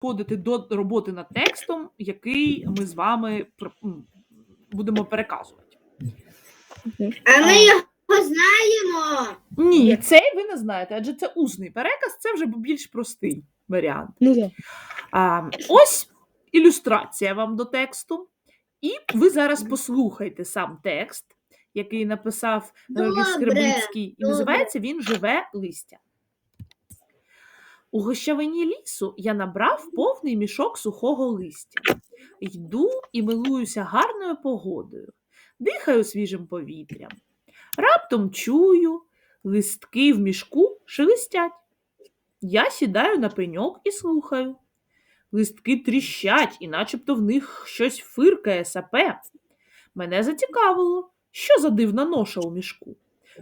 переходити до роботи над текстом, який ми з вами будемо переказувати. А ми його знаємо. Ні, цей ви не знаєте, адже це усний переказ, це вже більш простий варіант. Ну. А, ось ілюстрація вам до тексту. І ви зараз послухайте сам текст, який написав Георгій Скребицький, і добре. називається він Живе листя. У гощавині лісу я набрав повний мішок сухого листя. Йду і милуюся гарною погодою, дихаю свіжим повітрям. Раптом чую, листки в мішку шелестять. Я сідаю на пеньок і слухаю. Листки тріщать, і начебто в них щось фиркає, сапе. Мене зацікавило, що за дивна ноша у мішку.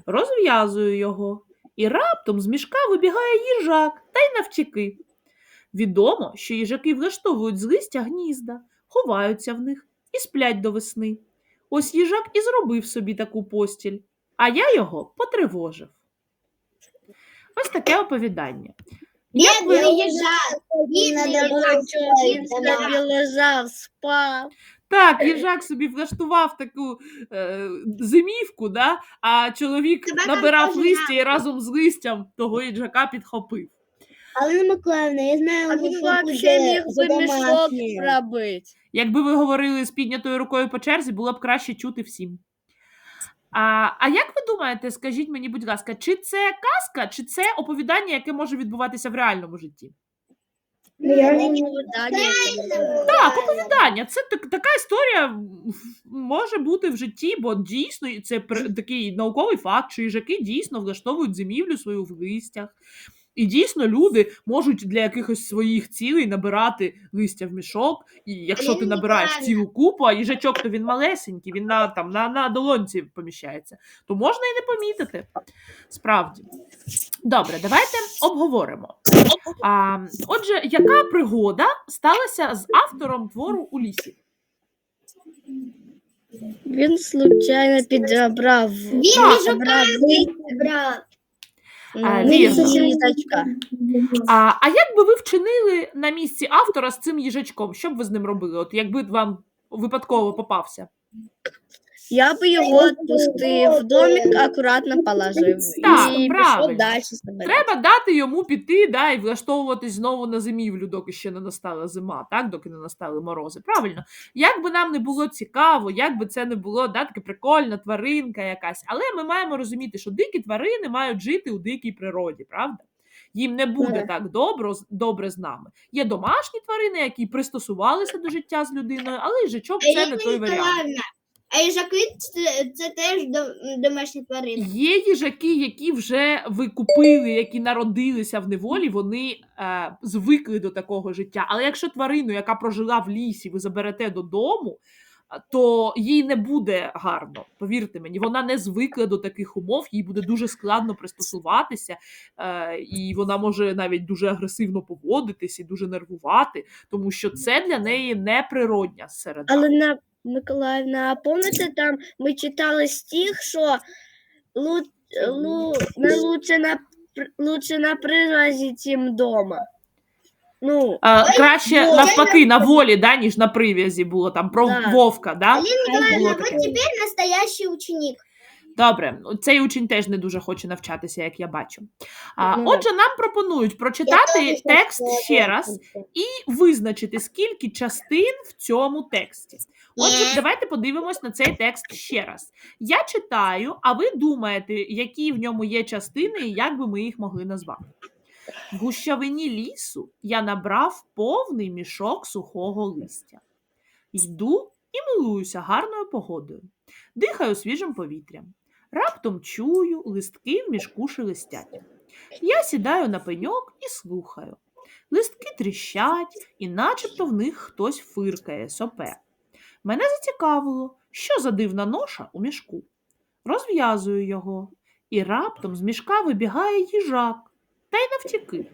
Розв'язую його, і раптом з мішка вибігає їжак та й навтіки. Відомо, що їжаки влаштовують з листя гнізда, ховаються в них і сплять до весни. Ось їжак і зробив собі таку постіль, а я його потривожив. Ось таке оповідання. Як ви- Бідний їжак. Він собі лежав, спав. Так, їжак собі влаштував таку е, зимівку, да? а чоловік Тебе там набирав теж листя і разом з листям того їжака підхопив. Алина Миколаївна, я знаю, А ви він що взагалі буде міг би мішок домашнє. зробити. Якби ви говорили з піднятою рукою по черзі, було б краще чути всім. А, а як ви думаєте, скажіть мені, будь ласка, чи це казка, чи це оповідання, яке може відбуватися в реальному житті? Ну, я не Оповідання. Так, оповідання. Це так, така історія може бути в житті, бо дійсно це пр- такий науковий факт, що їжаки дійсно влаштовують зимівлю свою в листях. І дійсно люди можуть для якихось своїх цілей набирати листя в мішок. І якщо ти набираєш цілу купу, а їжачок то він малесенький, він на, там, на, на долонці поміщається, то можна і не помітити. Справді. Добре, давайте обговоримо. А, отже, яка пригода сталася з автором твору у лісі? Він случайно підібрав Він Так, їжака брав. А, ну, вірно. літачка. А, а як би ви вчинили на місці автора з цим їжачком? Що б ви з ним робили? От якби вам випадково попався? Я би його відпустив в домик, акуратно положив. Так, і правильно. далі. Треба дати йому піти да, і влаштовуватись знову на зимівлю, доки ще не настала зима, так? доки не настали морози. Правильно, як би нам не було цікаво, як би це не було да, таке прикольна тваринка якась, але ми маємо розуміти, що дикі тварини мають жити у дикій природі, правда? Їм не буде так добре, добре з нами. Є домашні тварини, які пристосувалися до життя з людиною, але їжачок це не той варіант. А їжаки це, це теж дом- домашні тварини. Є їжаки, які вже ви купили, які народилися в неволі, вони е, звикли до такого життя. Але якщо тварину, яка прожила в лісі, ви заберете додому, а, то їй не буде гарно. Повірте мені, вона не звикла до таких умов, їй буде дуже складно пристосуватися, е, і вона може навіть дуже агресивно поводитись і дуже нервувати, тому що це для неї неприродня середа. Але на Миколаївна, а пам'ятаєте, там ми читали стих, що лу, лу, не лучше на, лучше на природі, чим вдома. Ну, Е, краще Боже. навпаки на волі, да, ніж на прив'язі було там про Да. вовка. Да? Було вот таке. теперь настоящий ученик. Добре, цей учень теж не дуже хоче навчатися, як я бачу. А, Ну. отже, нам пропонують прочитати текст ще раз і визначити, скільки частин в цьому тексті. Отже, Е. давайте подивимось на цей текст ще раз. Я читаю, а ви думаєте, які в ньому є частини і як би ми їх могли назвати. В гущавині лісу я набрав повний мішок сухого листя. Йду і милуюся гарною погодою. Дихаю свіжим повітрям. Раптом чую, листки в мішку шелестять. Я сідаю на пеньок і слухаю. Листки тріщать, і начебто в них хтось фиркає, сопе. Мене зацікавило, що за дивна ноша у мішку. Розв'язую його, і раптом з мішка вибігає їжак, та й навтіки.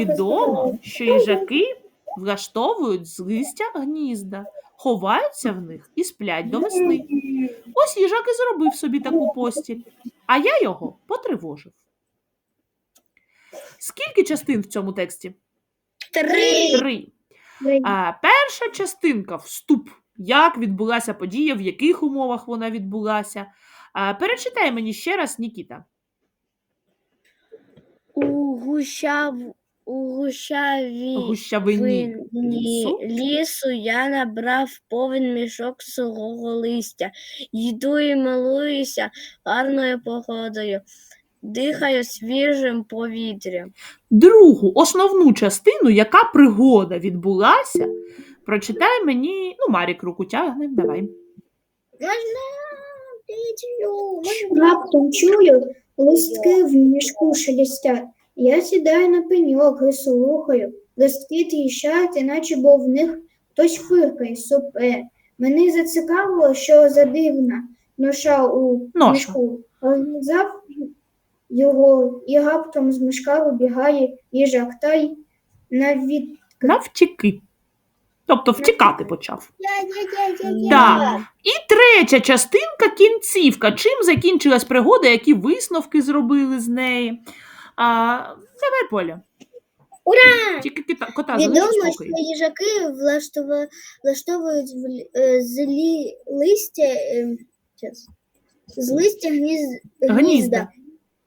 Відомо, що їжаки влаштовують з листя гнізда, ховаються в них і сплять до весни. Ось їжак і зробив собі таку постіль, а я його потривожив. Скільки частин в цьому тексті? Три. Три. А, перша частинка вступ. Як відбулася подія, в яких умовах вона відбулася. А, перечитай мені ще раз, Нікіта. У гущав у гущаві Гущавині лісу. лісу я набрав повен мішок сухого листя. Йду і милуюся гарною погодою, дихаю свіжим повітрям. Другу, основну частину, яка пригода відбулася, прочитай мені. Ну, Марік руку тягне, давай. Раптом чую, листки в мішку шелестять. Я сідаю на пеньок і слухаю. Листки тріщать, іначе бо в них хтось фиркає, сопе. Мене зацікавило, що за дивна ноша у Ноша. мішку. Розв'язав його і раптом з мішка вибігає їжак та й навід Навтіки. Тобто втікати почав. Так. І третя частинка кінцівка. Чим закінчилась пригода, які висновки зробили з неї. А, давай, Поля. Ура! Тільки кота Відомо, що їжаки влаштова- влаштовують в лі- е, злі листя, е, з листя гніз, Гнізда.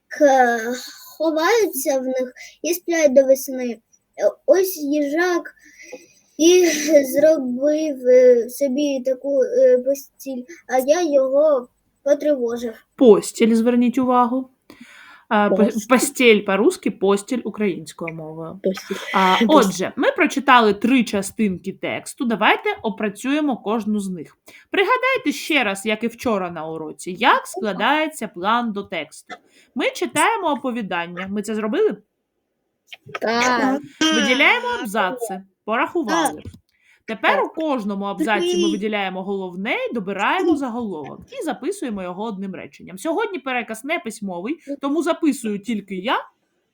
Гнізда, ховаються в них і сплять до весни. Е, Ось їжак і зробив е, собі таку е, постіль, а я його потривожив. Постіль, зверніть увагу. Постіль. Постіль по-русски, постіль українською мовою. Постіль. А, отже, ми прочитали три частинки тексту. Давайте опрацюємо кожну з них. Пригадайте ще раз, як і вчора на уроці, як складається план до тексту. Ми читаємо оповідання. Ми це зробили? Так. Виділяємо абзаци, порахували. Тепер у кожному абзаці ми виділяємо головне і добираємо заголовок і записуємо його одним реченням. Сьогодні переказ не письмовий, тому записую тільки я,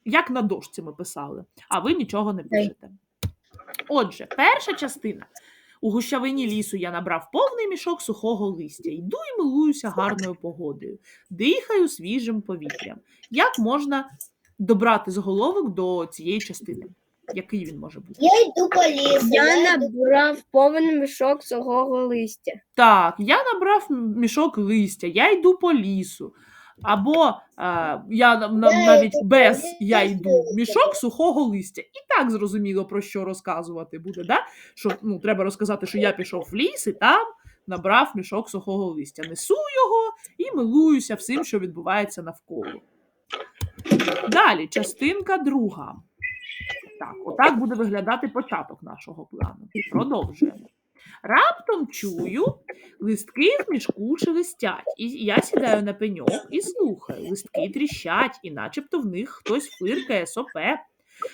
як на дошці ми писали, а ви нічого не пишете. Отже, перша частина. У гущавині лісу я набрав повний мішок сухого листя. Йду і милуюся гарною погодою, дихаю свіжим повітрям. Як можна добрати заголовок до цієї частини? Який він може бути? Я йду по лісу. Я набрав повен мішок сухого листя. Так, я набрав мішок листя, я йду по лісу. Або е, я на- навіть йду без я йду мішок сухого листя. І так зрозуміло, про що розказувати буде. Да? Що ну, треба розказати, що я пішов в ліс і там набрав мішок сухого листя. Несу його і милуюся всім, що відбувається навколо. Далі, частинка друга. Так, отак буде виглядати початок нашого плану. Продовжуємо. Раптом чую, листки в мішку шелестять, і я сідаю на пеньок і слухаю. Листки тріщать, і начебто в них хтось фиркає, сопе.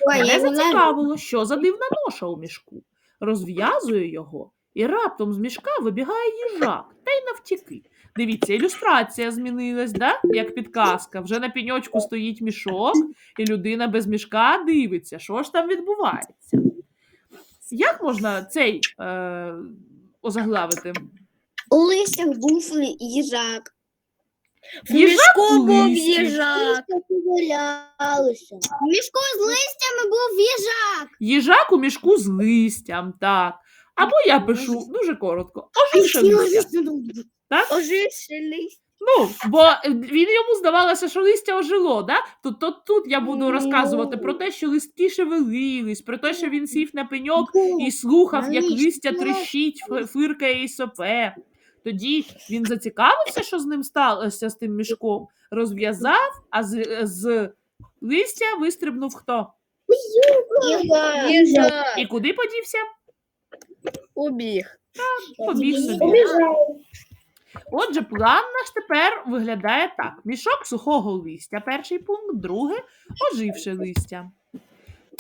Мене зацікавило, що за дивна ноша у мішку. Розв'язую його, і раптом з мішка вибігає їжак, та й навтіки. Дивіться, ілюстрація змінилась, да? як підказка. Вже на пеньочку стоїть мішок, і людина без мішка дивиться, що ж там відбувається. Як можна цей е, озаглавити? У листях був їжак. В Їжак мішку у був листі. їжак. валялися. В мішку з листями був їжак. Їжак у мішку з листям, так. Або я пишу дуже коротко. Оживше листя. Оживши листя. Ну, бо він йому здавалося, що листя ожило, да? То, то тут я буду розказувати про те, що листки шевелились, про те, що він сів на пеньок і слухав, як листя тріщить, фи- фиркає і сопе. Тоді він зацікавився, що з ним сталося з тим мішком, розв'язав, а з, з листя вистрибнув хто? Їжак. І куди подівся? Убіг. Побіг собі. Убіжав. Отже, план наш тепер виглядає так: мішок сухого листя, перший пункт, друге оживше листя.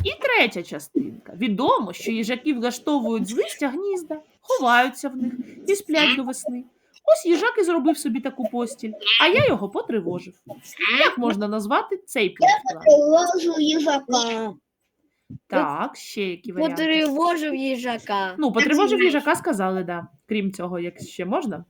І третя частинка. Відомо, що їжаки влаштовують з листя гнізда, ховаються в них і сплять до весни. Ось їжак і зробив собі таку постіль, а я його потривожив. Як можна назвати цей пункт плану? Ложу їжака. Так, ще які варіанти? Потривожив їжака. Ну, потривожив їжака, сказали, да. Крім цього, як ще можна?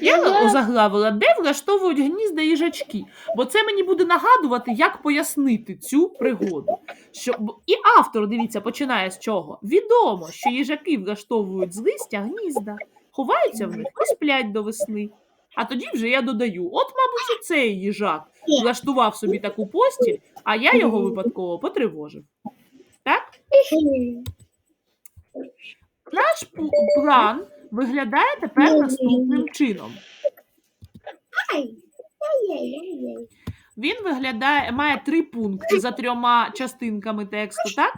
Я озаглавила, де влаштовують гнізда їжачки, бо це мені буде нагадувати, як пояснити цю пригоду. Що... І автор, дивіться, починає з чого? Відомо, що їжаки влаштовують з листя гнізда, ховаються в них і сплять до весни. А тоді вже я додаю: от, мабуть, і цей їжак влаштував собі таку постіль, а я його випадково потривожив. Так? Наш план виглядає тепер наступним чином. Він виглядає, має три пункти за трьома частинками тексту, так?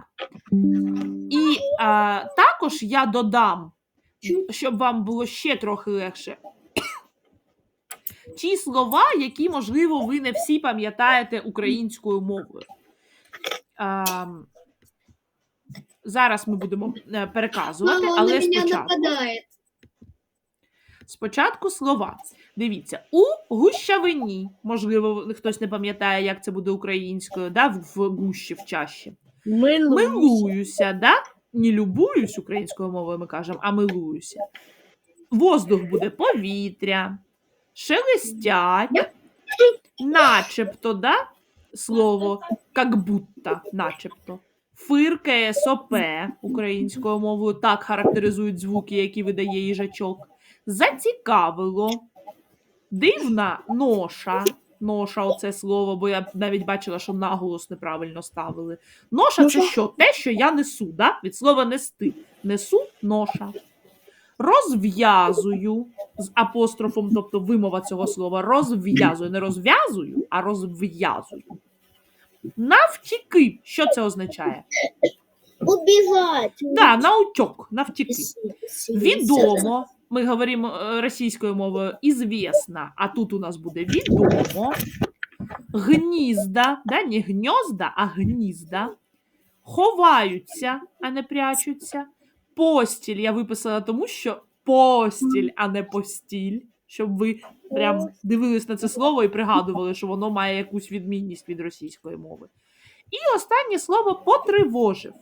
І а, також я додам, щоб вам було ще трохи легше. Ті слова, які, можливо, ви не всі пам'ятаєте українською мовою. А, зараз ми будемо е, переказувати, але спочатку. Спочатку слова. Дивіться, у гущавині, можливо, хтось не пам'ятає, як це буде українською, да, в гущі, в чаші. Милуюся. Милуюся, да? Не любуюсь українською мовою, ми кажемо, а милуюся. Воздух буде повітря, шелестять, начебто, да? слово, как будто, начебто. Фиркає сопе українською мовою, так характеризують звуки, які видає їжачок. Зацікавило, дивна ноша. Ноша, оце слово, бо я навіть бачила, що наголос неправильно ставили. Ноша це що? Те, що я несу, да? від слова нести. Несу ноша. Розв'язую з апострофом, тобто вимова цього слова. Розв'язую. Не розв'язую, а розв'язую. Навтіки. Що це означає? Убігати. Да, наутьок, навтіки. Відомо. Ми говоримо е, російською мовою ізвісна, а тут у нас буде відомо. Гнізда, да, не гньозда, а гнізда. Ховаються, а не прячуться. Постіль я виписала тому, що постіль, а не постіль. Щоб ви прям дивились на це слово і пригадували, що воно має якусь відмінність від російської мови. І останнє слово потривожив.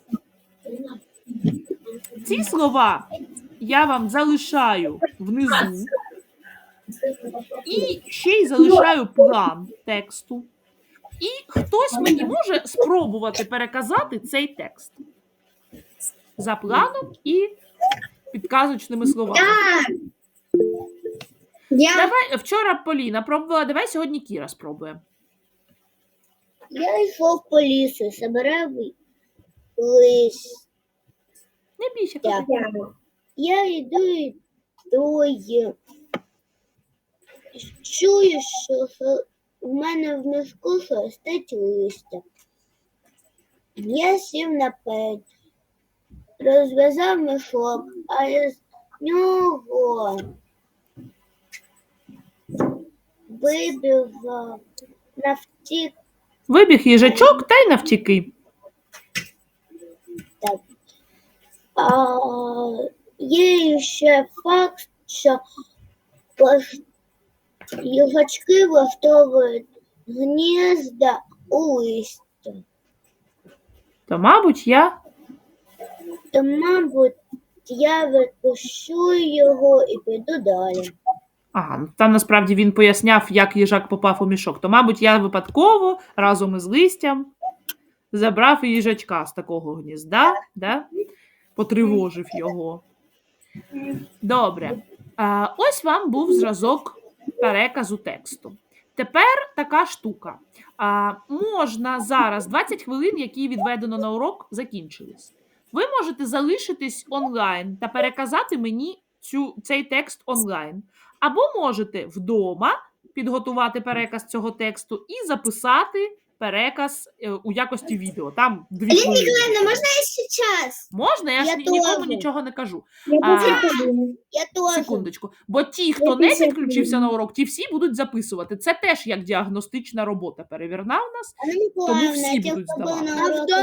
Ці слова я вам залишаю внизу. І ще й залишаю план тексту. І хтось мені може спробувати переказати цей текст за планом і підказочними словами. Я, Давай вчора Поліна пробувала, давай сьогодні Кіра спробує. я йшов по лісу, собирав лист. Не бійся. Я йду і йду. Чую, що в мене в мішку шелестить листя. Я сів на пень, розв'язав мішок, а із нього вибігав навтік Вибіг їжачок та й навтіки. Так. А, є ще факт, що їжачки влаштовують гнізда у листі. То, мабуть, я То, мабуть, я відпущу його і піду далі. Ага, там насправді він поясняв, як їжак попав у мішок. То, мабуть, я випадково разом із листям забрав їжачка з такого гнізда, да? потривожив його. Добре. А, ось вам був зразок переказу тексту. Тепер така штука. А, можна зараз 20 хвилин, які відведено на урок, закінчились. Ви можете залишитись онлайн та переказати мені цю, цей текст онлайн. Або можете вдома підготувати переказ цього тексту і записати переказ е, у якості відео. Там дві хвилини. Ладно, можна я зараз? Можна, я, ж ні- нікому теж. нічого не кажу. Я А. Я теж. Секундочку. Бо ті, хто Я не після підключився на урок, ті всі будуть записувати. Це теж як діагностична робота перевірна у нас. Анна Миколаївна, всі будуть здавати. на